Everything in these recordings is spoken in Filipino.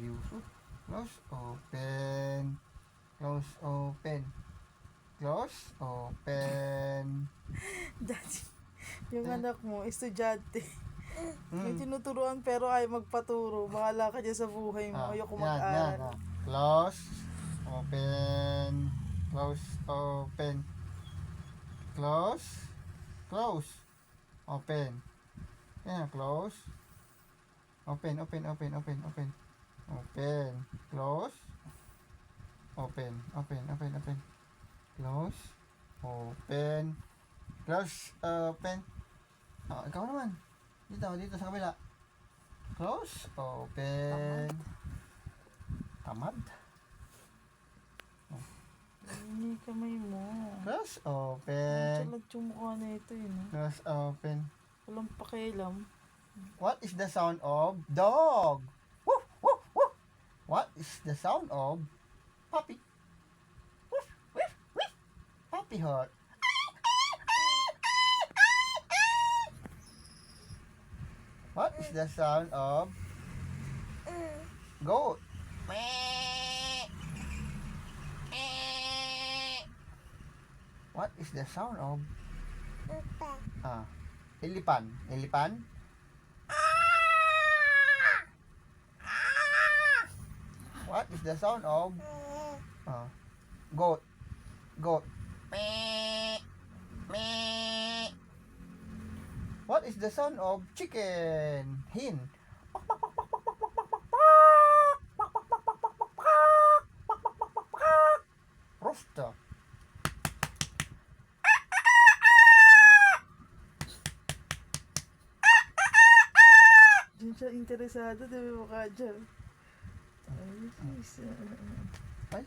Seryoso. Close, open. Close, open. Close, open. Daddy, yung anak mo, estudyante. May Mm. tinuturuan pero ay magpaturo. Bahala ka dyan sa buhay mo. Ah, Ayoko yan, yan, ah. Close, open. Close, open. Close, close, open. Yan, close. Open, open, open, open, open. Open, close. Open, open, open, open. Close, open. Close, open. Oh, ikaw naman. Dito, dito sa kabila. Close, open. Tamad. Hindi kamay mo. Close, Ang open. salat yung mukha na ito eh. No? Close, open. Walang pakialam. What is the sound of dog? What is the sound of puppy? Woof, woof, woof. Puppy heart. What is the sound of goat? What is the sound of ah Ilipan. Ilipan? What is the sound of uh, goat? Goat. What is the sound of chicken? Hen. Rooster. Diyan siya interesado. Di ba mukha dyan? Ay.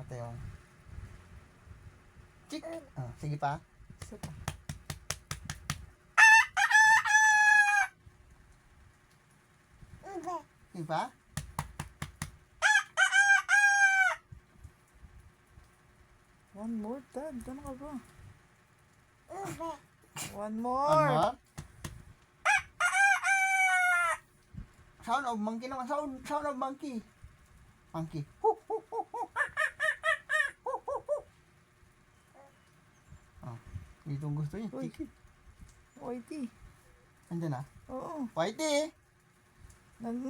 Ate yung chick. Ah, sige pa. Sige pa. One more, Dad. Ano ka ba? One more. Sound of monkey naman. Sound, sound of monkey. Monkey. Hu, hu, hu, hu. Hu, hu, hu. Ah, ito ang gusto niya. Chicken. Whitey. Andyan na. Oo. Whitey! Nag-